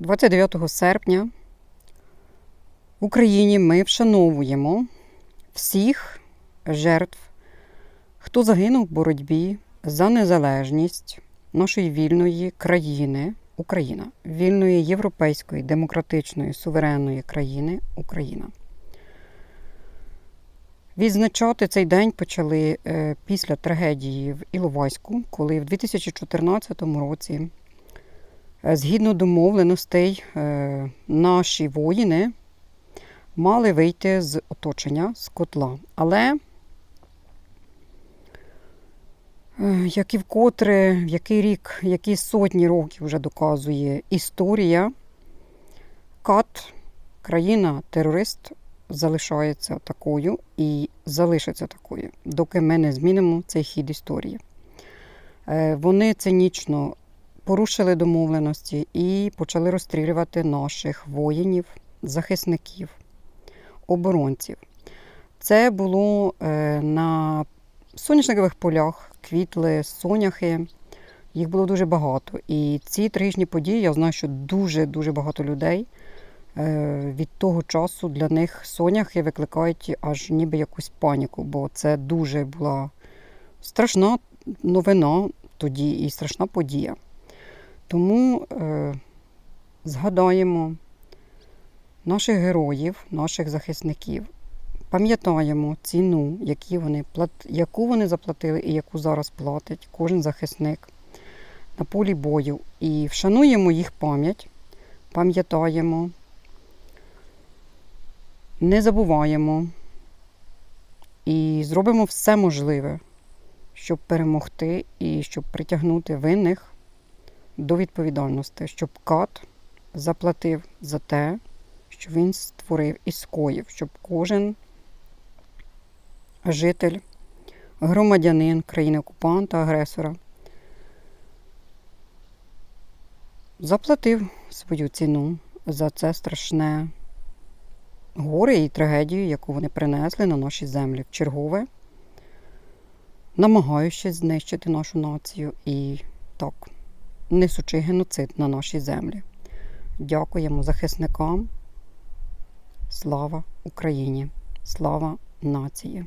29 серпня в Україні ми вшановуємо всіх жертв, хто загинув в боротьбі за незалежність нашої вільної країни Україна, вільної європейської демократичної суверенної країни Україна. Відзначати цей день почали е, після трагедії в Іловайську, коли в 2014 році, згідно домовленостей, е, наші воїни мали вийти з оточення з котла. Але, е, як і вкотре, в який рік, які сотні років вже доказує історія, кат, країна-терорист залишається такою і залишиться такою, доки ми не змінимо цей хід історії. Е, Вони цинічно порушили домовленості і почали розстрілювати наших воїнів, захисників, оборонців. Це було е, на соняшникових полях, квітли, соняхи. Їх було дуже багато. І ці трагічні події, я знаю, що дуже-дуже багато людей е, від того часу для них соняхи викликають аж ніби якусь паніку, бо це дуже була страшна новина тоді і страшна подія. Тому е, згадаємо наших героїв, наших захисників, пам'ятаємо ціну, які вони яку вони заплатили і яку зараз платить кожен захисник на полі бою. І вшануємо їх пам'ять, пам'ятаємо, не забуваємо. І зробимо все можливе, щоб перемогти і щоб притягнути винних до відповідальності, щоб кат заплатив за те, що він створив і скоїв, щоб кожен житель, громадянин країни-окупанта, агресора заплатив свою ціну за це страшне горе і трагедію, яку вони принесли на наші землі в чергове, намагаючись знищити нашу націю. І так, несучи геноцид на нашій землі. Дякуємо захисникам. Слава Україні! Слава нації!